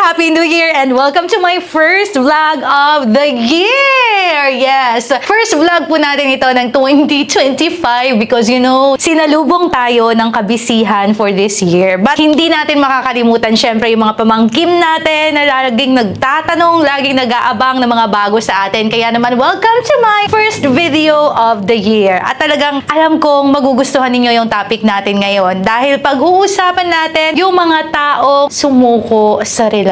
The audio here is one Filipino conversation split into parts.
Happy New Year and welcome to my first vlog of the year! Yes! First vlog po natin ito ng 2025 because you know, sinalubong tayo ng kabisihan for this year. But hindi natin makakalimutan syempre yung mga pamangkim natin na laging nagtatanong, laging nag-aabang ng mga bago sa atin. Kaya naman, welcome to my first video of the year. At talagang alam kong magugustuhan ninyo yung topic natin ngayon dahil pag-uusapan natin yung mga tao sumuko sa relasyon.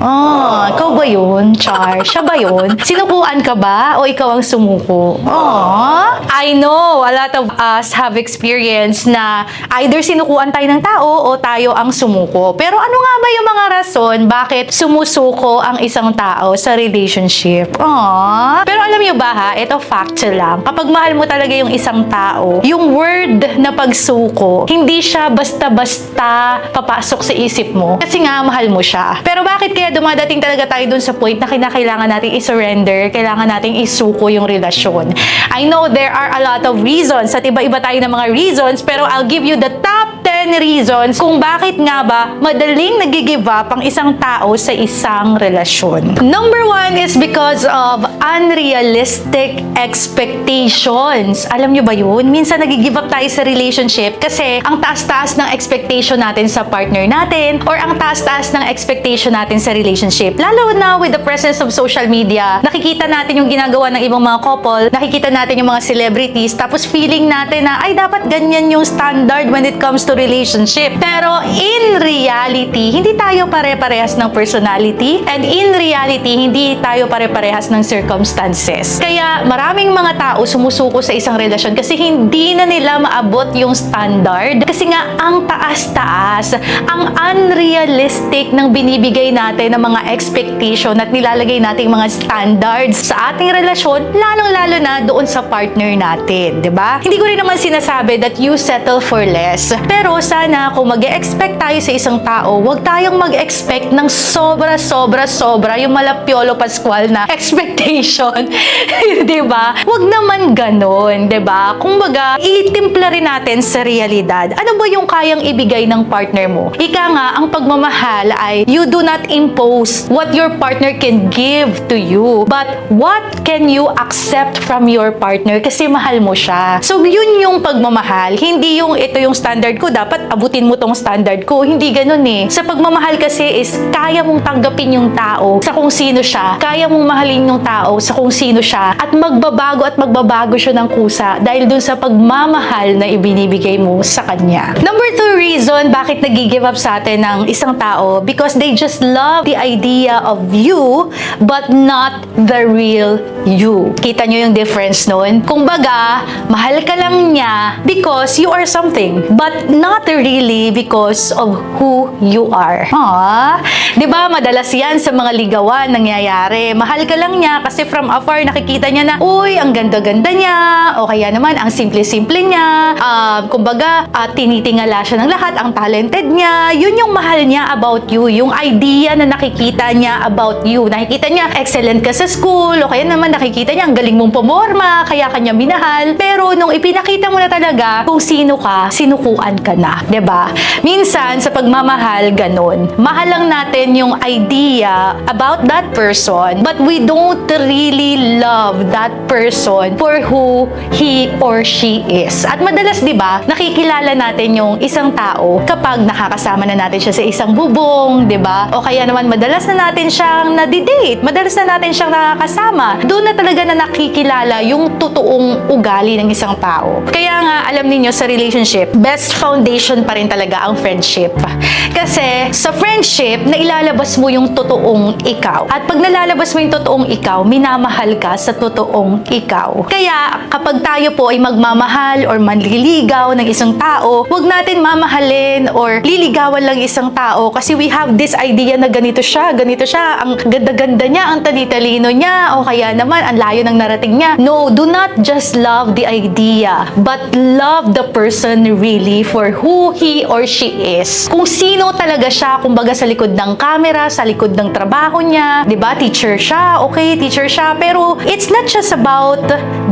Ah, ikaw ba yun, Char? Siya ba yun? Sinukuan ka ba o ikaw ang sumuko? Ah, I know a lot of us have experience na either sinukuan tayo ng tao o tayo ang sumuko. Pero ano nga ba yung mga rason bakit sumusuko ang isang tao sa relationship? Ah, pero alam niyo ba ha, ito fact lang. Kapag mahal mo talaga yung isang tao, yung word na pagsuko, hindi siya basta-basta papasok sa isip mo. Kasi nga, mahal mo siya. Pero bakit kaya dumadating talaga tayo dun sa point na kinakailangan nating i-surrender, kailangan nating isuko yung relasyon? I know there are a lot of reasons at iba-iba tayo ng mga reasons, pero I'll give you the top 10 reasons kung bakit nga ba madaling nagigive up ang isang tao sa isang relasyon. Number one is because of unrealistic expectations. Alam nyo ba yun? Minsan nagigive up tayo sa relationship kasi ang taas-taas ng expectation natin sa partner natin or ang taas-taas ng expectation natin sa relationship. Lalo na with the presence of social media, nakikita natin yung ginagawa ng ibang mga couple, nakikita natin yung mga celebrities, tapos feeling natin na, ay, dapat ganyan yung standard when it comes to relationship. Pero in reality, hindi tayo pare-parehas ng personality and in reality, hindi tayo pare-parehas ng circumstances. Kaya maraming mga tao sumusuko sa isang relasyon kasi hindi na nila maabot yung standard. Kasi nga, ang taas-taas, ang unrealistic ng binibigay natin ng mga expectation at nilalagay nating mga standards sa ating relasyon, lalong-lalo na doon sa partner natin, 'di ba? Hindi ko rin naman sinasabi that you settle for less. Pero sana kung mag expect tayo sa isang tao, huwag tayong mag-expect ng sobra, sobra, sobra yung malapiolo pascual na expectation. 'Di ba? Huwag naman ganon, 'di ba? Kumbaga, itimpla rin natin sa realidad. Ano ba yung kayang ibigay ng partner mo? Ika nga, ang pagmamahal ay you do not impose what your partner can give to you, but what can you accept from your partner kasi mahal mo siya. So, yun yung pagmamahal. Hindi yung ito yung standard ko, dapat abutin mo tong standard ko. Hindi ganun eh. Sa pagmamahal kasi is kaya mong tanggapin yung tao sa kung sino siya. Kaya mong mahalin yung tao sa kung sino siya. At magbabago at magbabago siya ng kusa dahil dun sa pagmamahal na ibinibigay mo sa kanya. Number two reason bakit nag-give up sa atin ng isang tao because they just love the idea of you but not the real you. Kita nyo yung difference nun? Kung baga, mahal ka lang niya because you are something but not really because of who you are. Aww. Di ba madalas yan sa mga ligawan nangyayari. Mahal ka lang niya kasi from afar nakikita niya na, uy, ang ganda-ganda niya o kaya naman ang simple-simple niya. Um, kumbaga, uh, tinitingala siya ng lahat, ang talented niya. Yun yung mahal niya about you. Yung idea na nakikita niya about you. Nakikita niya, excellent ka sa school o kaya naman nakikita niya, ang galing mong pumorma, kaya kanya minahal. Pero nung ipinakita mo na talaga kung sino ka, sinukuan ka na. ba? Minsan, sa pagmamahal, ganun. Mahal lang natin yung idea about that person, but we don't really love that person for who he or she is. At madalas, di ba, nakikilala natin yung isang tao kapag nakakasama na natin siya sa isang bubong, di ba? O kaya naman madalas na natin siyang nadidate, madalas na natin siyang nakakasama. Doon na talaga na nakikilala yung totoong ugali ng isang tao. Kaya nga, alam niyo sa relationship, best foundation pa rin talaga ang friendship. Kasi sa friendship, nailalabas mo yung totoong ikaw. At pag nalalabas mo yung totoong ikaw, minamahal ka sa totoong ikaw. Kaya kapag tayo po ay magmamahal or manliligaw ng isang tao, huwag natin mamahalin or liligawan lang isang tao kasi we have this idea na ganito siya, ganito siya, ang ganda-ganda niya, ang talitalino niya, o kaya naman ang layo ng narating niya. No, do not just love the idea, but love the person really for who he or she is. Kung sino talaga siya, kumbaga sa likod ng camera, sa likod ng trabaho niya, 'di ba? Teacher siya, okay, teacher siya, pero it's not just about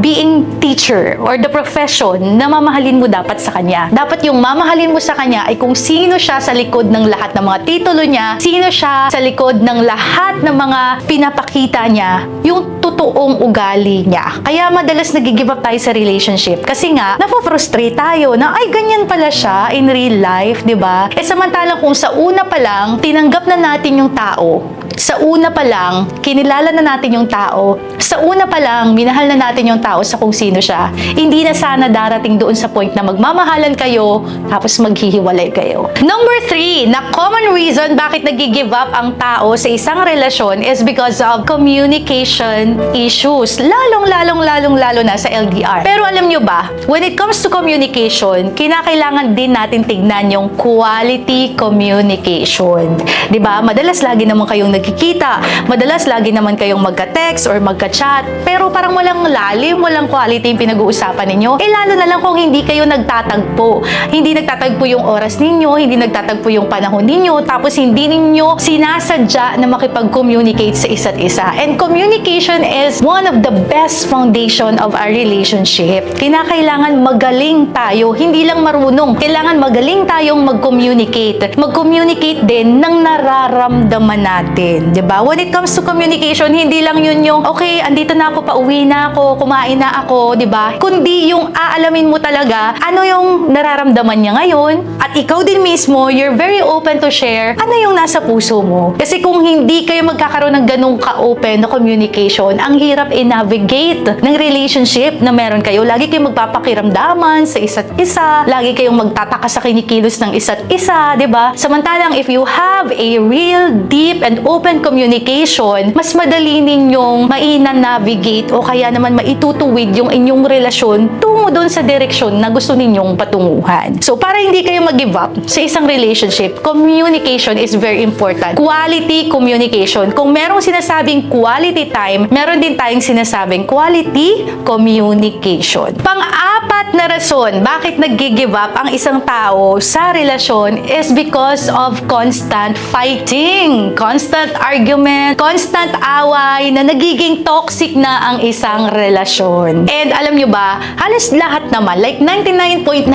being teacher or the profession na mamahalin mo dapat sa kanya. Dapat yung mamahalin mo sa kanya ay kung sino siya sa likod ng lahat ng mga titulo niya, sino siya sa likod ng lahat ng mga pinapakita niya, yung totoong ugali niya. Kaya madalas nag-give up tayo sa relationship kasi nga, napofrustrate tayo na ay ganyan pala siya in real life, di ba? Eh samantalang kung sa una pa lang, tinanggap na natin yung tao, sa una pa lang, kinilala na natin yung tao. Sa una pa lang, minahal na natin yung tao sa kung sino siya. Hindi na sana darating doon sa point na magmamahalan kayo, tapos maghihiwalay kayo. Number three, na common reason bakit nag-give up ang tao sa isang relasyon is because of communication issues. Lalong, lalong, lalong, lalo na sa LDR. Pero alam nyo ba, when it comes to communication, kinakailangan din natin tignan yung quality communication. ba? Madalas lagi naman kayong nagkikita, madalas lagi naman kayong magka-text or magka-chat, pero parang walang lalim, walang quality yung pinag-uusapan ninyo. Eh lalo na lang kung hindi kayo nagtatagpo. Hindi nagtatagpo yung oras ninyo, hindi nagtatagpo yung panahon ninyo, tapos hindi ninyo sinasadya na makipag-communicate sa isa't isa. And communication is one of the best foundation of our relationship. Kinakailangan magaling tayo, hindi lang marunong. Kailangan magaling tayong mag-communicate. Mag-communicate din ng nararamdaman natin. 'Di ba? When it comes to communication, hindi lang yun yung, okay, andito na ako, pauwi na ako, kumain na ako, ba? Kundi yung aalamin mo talaga ano yung nararamdaman niya ngayon at ikaw din mismo, you're very open to share ano yung nasa puso mo. Kasi kung hindi kayo magkakaroon ng ganung ka-open na communication, ang hirap i-navigate ng relationship na meron kayo. Lagi kayong magpapakiramdaman sa isa't isa, lagi kayong magtataka sa kinikilos ng isa't isa, ba? Samantalang if you have a real, deep, and open communication, mas madali ninyong maina-navigate o kaya naman maitutuwid yung inyong relasyon tungo doon sa direksyon na gusto ninyong patunguhan. So, para hindi kayo mag-give up sa isang relationship, communication is very important. Quality communication. Kung merong sinasabing quality time, meron din tayong sinasabing quality communication. Pang-apat na rason, bakit nag-give up ang isang tao sa relasyon is because of constant fighting, constant argument, constant away na nagiging toxic na ang isang relasyon. And alam nyo ba, halos lahat naman, like 99.9%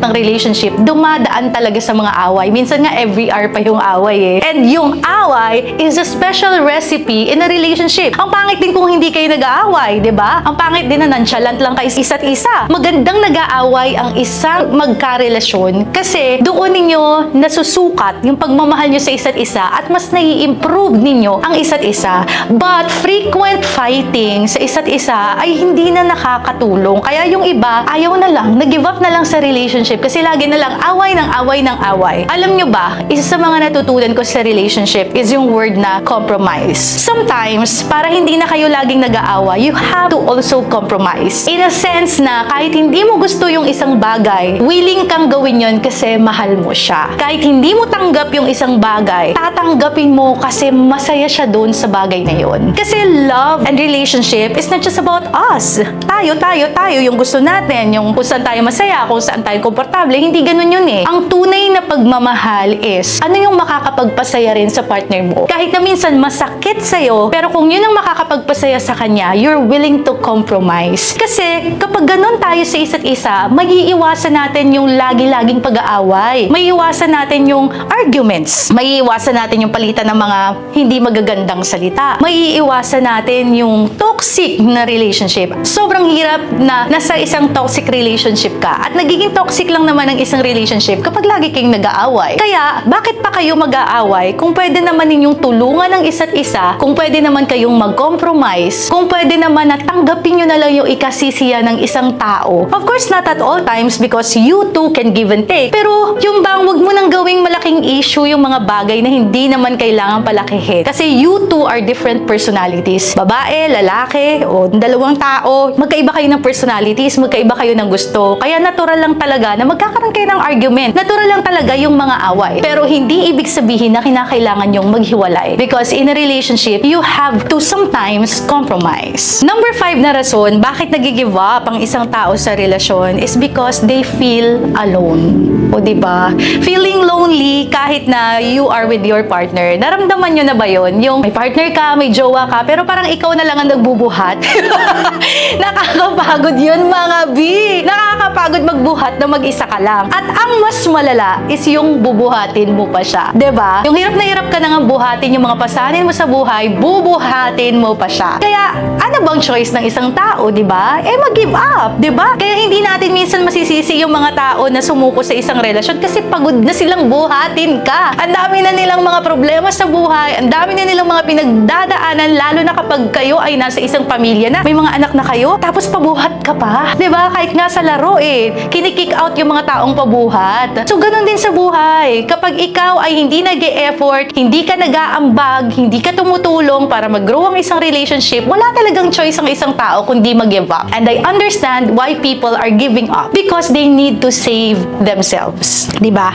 ng relationship, dumadaan talaga sa mga away. Minsan nga every hour pa yung away eh. And yung away is a special recipe in a relationship. Ang pangit din kung hindi kayo nag-aaway, di ba? Ang pangit din na nonchalant lang kayo isa't isa. Magandang nag-aaway ang isang magkarelasyon kasi doon ninyo nasusukat yung pagmamahal nyo sa isa't isa at mas nai-improve ninyo ang isa't isa. But frequent fighting sa isa't isa ay hindi na nakakatulong. Kaya yung iba, ayaw na lang, nag-give up na lang sa relationship kasi lagi na lang away ng away ng away. Alam nyo ba, isa sa mga natutunan ko sa relationship is yung word na compromise. Sometimes, para hindi na kayo laging nag-aaway, you have to also compromise. In a sense na kahit hindi mo gusto yung isang bagay, willing kang gawin yon kasi mahal mo siya. Kahit hindi mo tanggap yung isang bagay, tatanggapin mo kasi masaya siya doon sa bagay na yon. Kasi love and relationship is not just about us. Tayo, tayo, tayo, yung gusto natin, yung kung saan tayo masaya, kung saan tayo komportable, hindi ganun yun eh. Ang tunay na pagmamahal is, ano yung makakapagpasaya rin sa partner mo? Kahit na minsan masakit sa'yo, pero kung yun ang makakapagpasaya sa kanya, you're willing to compromise. Kasi kapag ganun tayo sa isa't isa, maiiwasan natin yung lagi-laging pag-aaway. Maiiwasan natin yung arguments. Maiiwasan natin yung palitan ng mga hindi magagandang salita. Maiiwasan natin yung toxic na relationship. Sobrang hirap na nasa isang toxic relationship ka at nagiging toxic lang naman ang isang relationship kapag lagi kayong nag-aaway. Kaya, bakit pa kayo mag-aaway kung pwede naman ninyong tulungan ng isa't isa, kung pwede naman kayong mag-compromise, kung pwede naman na tanggapin nyo na lang yung ikasisiya ng isang tao. Of course, not at all times because you two can give and take. Pero yung bang wag mo nang gawing malaking issue yung mga bagay na hindi naman kailangan palakihin. Kasi you two are different personalities. Babae, lalaki, o dalawang tao, magkaiba kayo ng personalities, magkaiba kayo ng gusto. Kaya natural lang talaga na magkakaroon kayo ng argument. Natural lang talaga yung mga away. Pero hindi ibig sabihin na kinakailangan yung maghiwalay. Because in a relationship, you have to sometimes compromise. Number five na rason, bakit nagigive up ang isang tao sa relasyon is because they feel alone. O ba? Feeling lonely kahit na you are with your partner. Naramdaman nyo na ba yon? Yung may partner ka, may jowa ka, pero parang ikaw na lang ang nagbubuhat. Nakakapagod yun mga B. Nakakapagod magbuhat na mag-isa ka lang. At ang mas malala is yung bubuhatin mo pa siya. ba? Yung hirap na hirap ka na nga buhatin yung mga pasanin mo sa buhay, bubuhatin mo pa siya. Kaya ano bang choice ng isang tao, 'di ba? Eh mag-give up, 'di ba? Kaya hindi natin minsan masisisi yung mga tao na sumuko sa isang relasyon kasi pagod na silang buhatin ka. Ang dami na nilang mga problema sa buhay, ang dami na nilang mga pinagdadaanan lalo na kapag kayo ay nasa isang pamilya na may mga anak na kayo, tapos pabuhat ka pa. ba? Kahit nga sa laro eh, kinikick out yung mga taong pabuhat. So ganun din sa buhay. Kapag ikaw ay hindi nag effort hindi ka nag-aambag, hindi ka tumutulong para mag-grow ang isang relationship, wala talagang choice ang isang tao kundi mag-give up. And I understand why people are giving up because they need to save themselves. ba?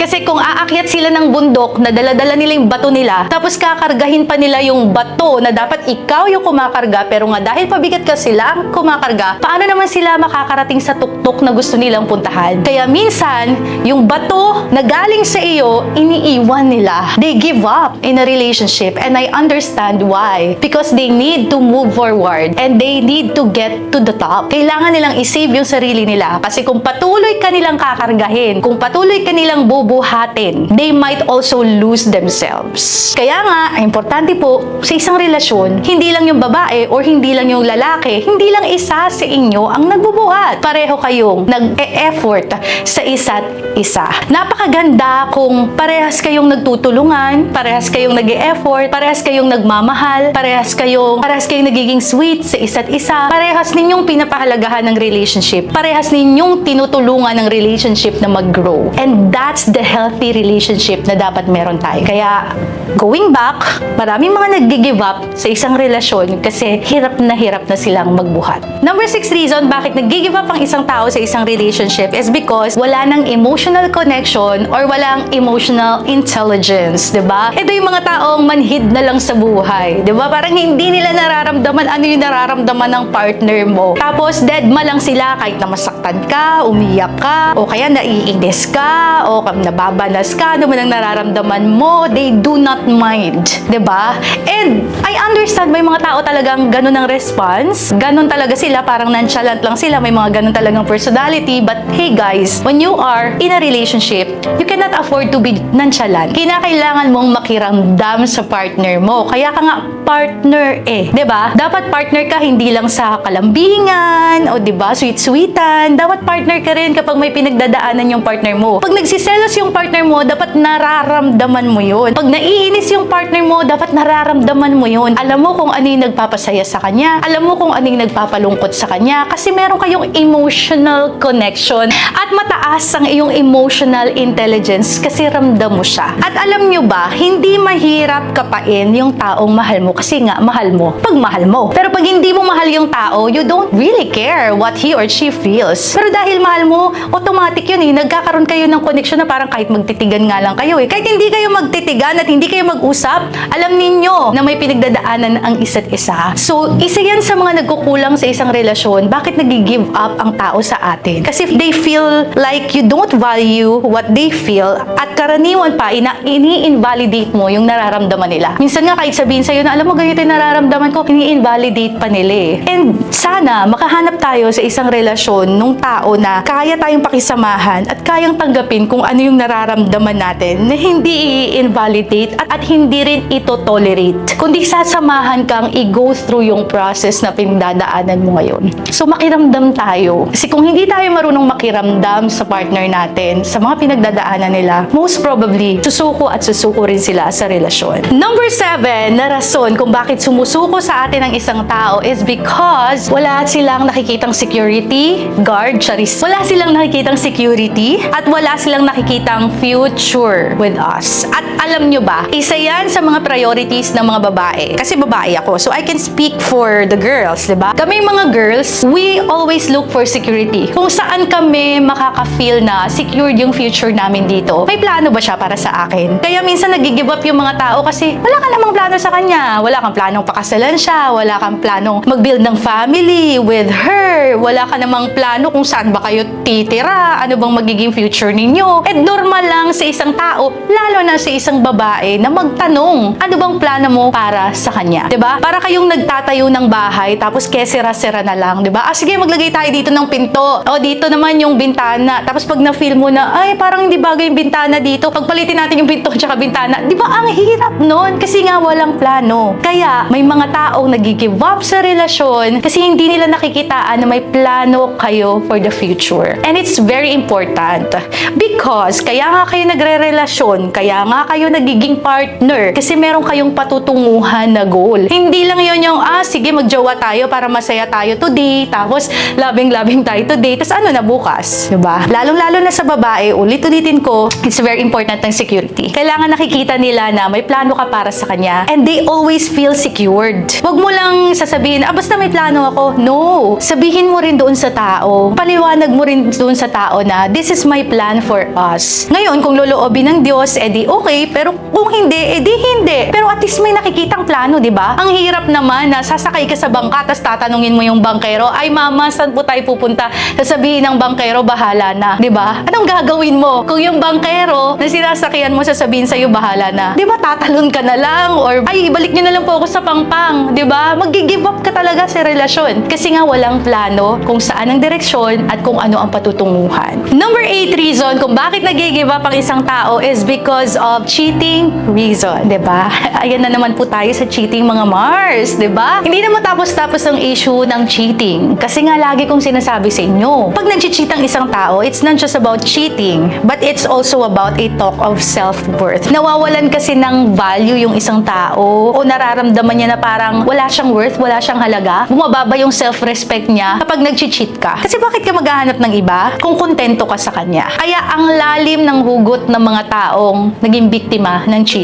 Kasi kung aakyat sila ng bundok na dala-dala nila yung bato nila, tapos kakargahin pa nila yung bato na dapat ikaw yung kumakarga, pero nga dahil pabigat ka sila ang kumakarga, paano naman sila makakarating sa tuktok na gusto nilang puntahan? Kaya minsan, yung bato na galing sa iyo, iniiwan nila. They give up in a relationship and I understand why. Because they need to move forward and they need to get to the top. Kailangan nilang isave yung sarili nila kasi kung patuloy ka nilang kakargahin, kung patuloy ka nilang bubuhatin, they might also lose themselves. Kaya nga, importante po sa isang relasyon, hindi lang yung babae or hindi lang yung lalaki, hindi lang isa sa inyo ang nagbubuhat. Pareho kayong nag-e-effort sa isa't isa. Napakaganda kung parehas kayong nagtutulungan, parehas kayong nag effort parehas kayong nagmamahal, parehas kayong, parehas kayong nagiging sweet sa isa't isa, parehas ninyong pinapahalagahan ng relationship, parehas ninyong tinutulungan ng relationship na mag-grow. And that's the healthy relationship na dapat meron tayo. Kaya, going back, maraming mga nag-give up sa isang relasyon kasi hirap na hirap na silang magbuhat. Number six reason bakit nag-give up ang isang tao sa isang relationship is because wala nang emotional connection or walang emotional intelligence, 'di ba? Ito yung mga taong manhid na lang sa buhay, 'di ba? Parang hindi nila nararamdaman ano yung nararamdaman ng partner mo. Tapos dead ma lang sila kahit na masaktan ka, umiyak ka, o kaya naiinis ka, o nababanas ka, ano man ang nararamdaman mo, they do not mind, 'di ba? And I understand may mga tao talagang ganun ang response, ganun talaga sila, parang nonchalant lang sila, may mga ganun talagang personality, but hey guys, when you are in a relationship, you cannot afford to be nonchalant. Kinakailangan mong makiramdam sa partner mo. Kaya ka nga partner eh. 'Di ba? Dapat partner ka hindi lang sa kalambingan o 'di ba, sweet-sweetan. Dapat partner ka rin kapag may pinagdadaanan yung partner mo. Pag nagsiselos yung partner mo, dapat nararamdaman mo 'yun. Pag naiinis yung partner mo, dapat nararamdaman mo 'yun. Alam mo kung ano yung nagpapasaya sa kanya. Alam mo kung ano yung nagpapalungkot sa kanya kasi meron kayong emotional connection at mataas ang iyong emotional intelligence kasi ramdam mo siya. At alam nyo ba, hindi mahirap kapain yung taong mahal mo kasi nga mahal mo pag mahal mo. Pero pag hindi mo mahal yung tao, you don't really care what he or she feels. Pero dahil mahal mo, automatic yun eh. Nagkakaroon kayo ng connection na parang kahit magtitigan nga lang kayo eh. Kahit hindi kayo magtitigan at hindi kayo mag-usap, alam ninyo na may pinagdadaanan ang isa't isa. So, isa yan sa mga nagkukulang sa isang relasyon. Bakit nag-give up ang tao sa atin? Kasi they feel like you don't value what they feel at karaniwan pa, ina ini-invalidate mo yung nararamdaman nila. Minsan nga kahit sabihin sa'yo na alam mo ganito yung nararamdaman ko, ini-invalidate pa nila eh. And sana makahanap tayo sa isang relasyon nung tao na kaya tayong pakisamahan at kayang tanggapin kung ano yung nararamdaman natin na hindi i-invalidate at, at hindi rin ito-tolerate. Kundi sasamahan kang i-go through yung process na pinagdadaanan mo ngayon. So makiramdam tayo. Kasi kung hindi tayo marunong makiramdam sa partner natin, sa mga pinagdadaanan nila, most probably, susuko at susuko rin sila sa relasyon. Number seven na rason kung bakit sumusuko sa atin ang isang tao is because wala silang nakikitang security guard, charis. Wala silang nakikitang security at wala silang nakikitang future with us. At alam nyo ba, isa yan sa mga priorities ng mga babae. Kasi babae ako, so I can speak for the girls, di ba? Kami mga girls, we always look for security. Kung saan kami makaka-feel na secured yung future namin dito. May plano ba siya para sa akin? Kaya minsan nagigive up yung mga tao kasi wala ka namang plano sa kanya. Wala kang planong pakasalan siya. Wala kang planong mag-build ng family with her. Wala ka namang plano kung saan ba kayo titira. Ano bang magiging future ninyo. At normal lang sa isang tao, lalo na sa isang babae, na magtanong, ano bang plano mo para sa kanya? 'Di ba? Para kayong nagtatayo ng bahay, tapos kesera-sera na lang, 'di ba? Ah, sige, maglagay tayo dito ng pinto. O, dito naman yung bintana. Tapos pag na-feel mo na, ay, parang hindi bagay yung bintana dito. Pagpalitin natin yung pinto at bintana. Di ba, ang hirap nun? Kasi nga walang plano. Kaya, may mga taong nagigive up sa relasyon kasi hindi nila nakikitaan na may plano kayo for the future. And it's very important. Because, kaya nga kayo nagre-relasyon, kaya nga kayo nagiging partner, kasi meron kayong patutunguhan na goal. Hindi lang yon yung, ah, sige, magjowa tayo para masaya tayo today, tapos loving-loving tayo today, tapos ano na bukas, ba? Lalong-lalo na sa babae, ulit-ulitin ko, it's very important ng security. Kailangan nakikita nila na may plano ka para sa kanya, and they always feel secured. Huwag mo lang sasabihin, ah, basta may plano ako. No! Sabihin mo rin doon sa tao, paliwanag mo rin doon sa tao na, this is my plan for us. Ngayon, kung loloobin ng Diyos, edi okay, pero kung hindi, edi hindi. Pero at least may nakikitang plano, di ba? Ang hirap naman na sasakay ka sa bangka, tapos tatanungin mo yung bangkero, ay mama, saan po tayo pupunta? Sasabihin ng bangkero, bahala na, di ba? Anong gagawin mo? Kung yung bangkero na sinasakyan mo, sasabihin sa'yo, bahala na. Di ba, tatalon ka na lang? Or, ay, ibalik nyo na lang po ako sa pangpang, di ba? Mag-give up ka talaga sa relasyon. Kasi nga walang plano kung saan ang direksyon at kung ano ang patutunguhan. Number 8 reason kung bakit nag-give up ang isang tao is because of cheating reason, 'di ba? Ayan na naman po tayo sa cheating mga Mars, 'di ba? Hindi na matapos-tapos ang issue ng cheating. Kasi nga lagi kong sinasabi sa inyo, pag nag-cheat ang isang tao, it's not just about cheating, but it's also about a talk of self-worth. Nawawalan kasi ng value yung isang tao o nararamdaman niya na parang wala siyang worth, wala siyang halaga. Bumababa yung self-respect niya kapag nag-cheat ka. Kasi bakit ka maghahanap ng iba kung kontento ka sa kanya? Kaya ang lalim ng hugot ng mga taong naging biktima ng cheating.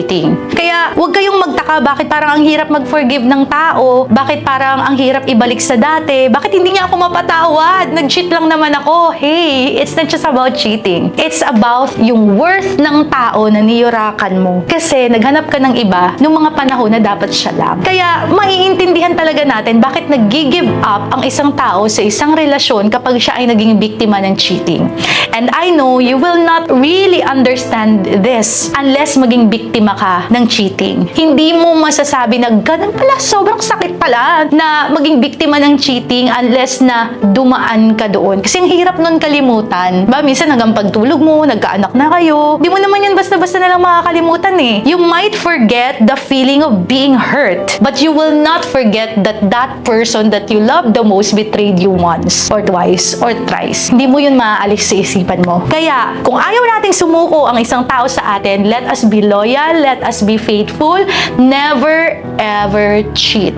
Kaya huwag kayong magtaka bakit parang ang hirap mag-forgive ng tao, bakit parang ang hirap ibalik sa dati, bakit hindi niya ako mapatawad, nag-cheat lang naman ako. Hey, it's not just about cheating. It's about yung worth ng tao na niyurakan mo. Kasi naghanap ka ng iba nung mga panahon na dapat siya lang. Kaya maiintindihan talaga natin bakit nag-give up ang isang tao sa isang relasyon kapag siya ay naging biktima ng cheating. And I know you will not really understand this unless maging biktima ka ng cheating. Hindi mo masasabi na ganun pala, sobrang sakit pala na maging biktima ng cheating unless na dumaan ka doon. Kasi ang hirap nun kalimutan. Ba, minsan hanggang pagtulog mo, nagkaanak na kayo. Di mo naman yan basta-basta na lang makakalimutan eh. You might forget the feeling of being hurt, but you will not forget that that person that you love the most betrayed you once or twice or thrice. Hindi mo yun maaalis sa isipan mo. Kaya, kung ayaw nating sumuko ang isang tao sa atin, let us be loyal, let us be faithful, never ever cheat.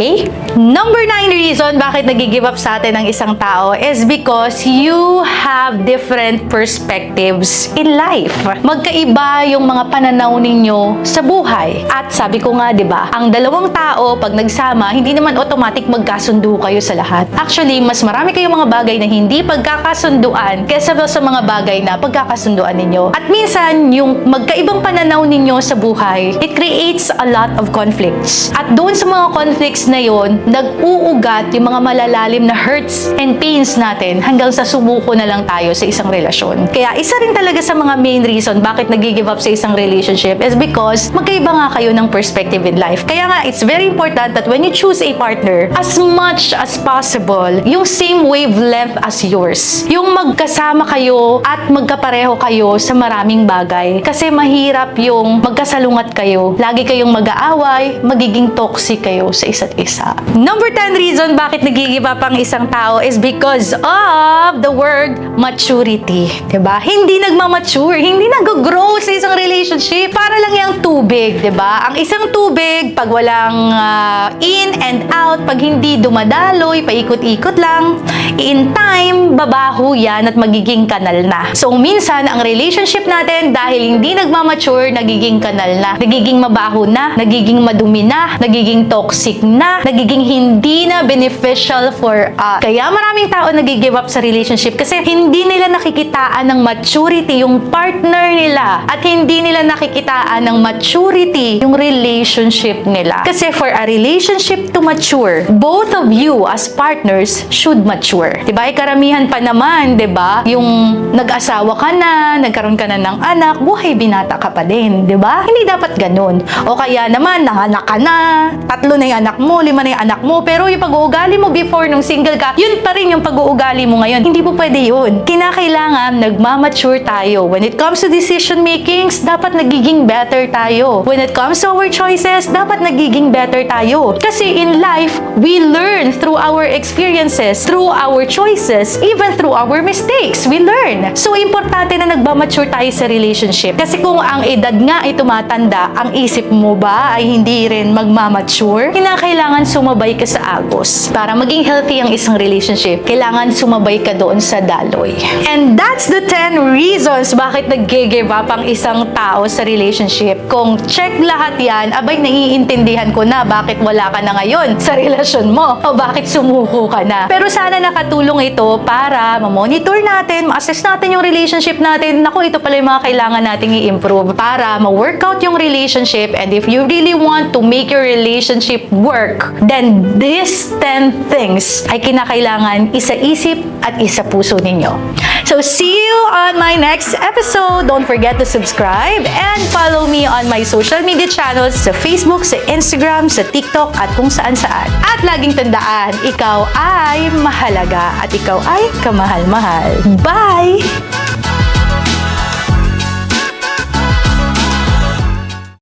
Okay? Number nine reason bakit nag-give up sa atin ang isang tao is because you have different perspectives in life. Magkaiba yung mga pananaw ninyo sa buhay. At sabi ko nga, di ba, ang dalawang tao, pag nagsama, hindi naman automatic magkasundo kayo sa lahat. Actually, mas marami kayong mga bagay na hindi pagkakasunduan kaysa sa mga bagay na pagkakasunduan ninyo. At minsan, yung magkaibang pananaw ninyo sa buhay, it creates a lot of conflicts. At doon sa mga conflicts na yon, nag-uugat yung mga malalalim na hurts and pains natin hanggang sa sumuko na lang tayo sa isang relasyon. Kaya isa rin talaga sa mga main reason bakit nag-give up sa isang relationship is because magkaiba nga kayo ng perspective in life. Kaya nga, it's very important that when you choose a partner, as much as possible, yung same wavelength as yours. Yung magkasama kayo at magkapareho kayo sa maraming bagay. Kasi mahirap yung magkasalungat kayo. Lagi kayong mag-aaway, magiging toxic kayo sa isa't isa. Number 10 reason bakit nag-give up ang isang tao is because of the word maturity. ba? Hindi nagmamature, hindi nag-grow sa isang relationship. Para lang yung tubig, ba? Ang isang tubig, pag walang ah, in and out, pag hindi dumadaloy, paikot-ikot lang, in time, babaho yan at magiging kanal na. So, minsan, ang relationship natin, dahil hindi nagmamature, nagiging kanal na. Nagiging mabaho na, nagiging madumi na, nagiging toxic na, nagiging hindi na beneficial for us. Kaya maraming tao nagigive up sa relationship kasi hindi nila nakikitaan ng maturity yung partner nila at hindi nila nakikitaan ng maturity yung relationship nila. Kasi for a relationship to mature, both of you as partners should mature. 'Di ba? Eh, karamihan pa naman, 'di ba? Yung nag-asawa ka na, nagkaroon ka na ng anak, buhay binata ka pa din, 'di ba? Hindi dapat ganun. O kaya naman nanganak ka na, tatlo na 'yung anak mo, lima na 'yung anak mo, pero yung pag-uugali mo before nung single ka, yun pa rin yung pag-uugali mo ngayon. Hindi po pwede yun. Kinakailangan nagmamature tayo. When it comes to decision makings, dapat nagiging better tayo. When it comes to our choices, dapat nagiging better tayo. Kasi in life, we learn through our experiences, through our choices, even through our mistakes. We learn. So, importante na nagmamature tayo sa relationship. Kasi kung ang edad nga ay tumatanda, ang isip mo ba ay hindi rin magmamature, kinakailangan sumabay ka sa agos. Para maging healthy ang isang relationship, kailangan sumabay ka doon sa daloy. And that's the 10 reasons bakit nag-give up ang isang tao sa relationship. Kung check lahat yan, abay naiintindihan ko na bakit wala ka na ngayon sa relasyon mo o bakit sumuko ka na. Pero sana nakatulong ito para ma-monitor natin, ma-assess natin yung relationship natin. Naku, ito pala yung mga kailangan nating i-improve para ma-workout yung relationship and if you really want to make your relationship work, then these 10 things ay kinakailangan isa-isip at isa-puso ninyo. So, see you on my next episode. Don't forget to subscribe and follow me on my social media channels sa Facebook, sa Instagram, sa TikTok at kung saan-saan. At laging tandaan, ikaw ay mahalaga at ikaw ay kamahal-mahal. Bye!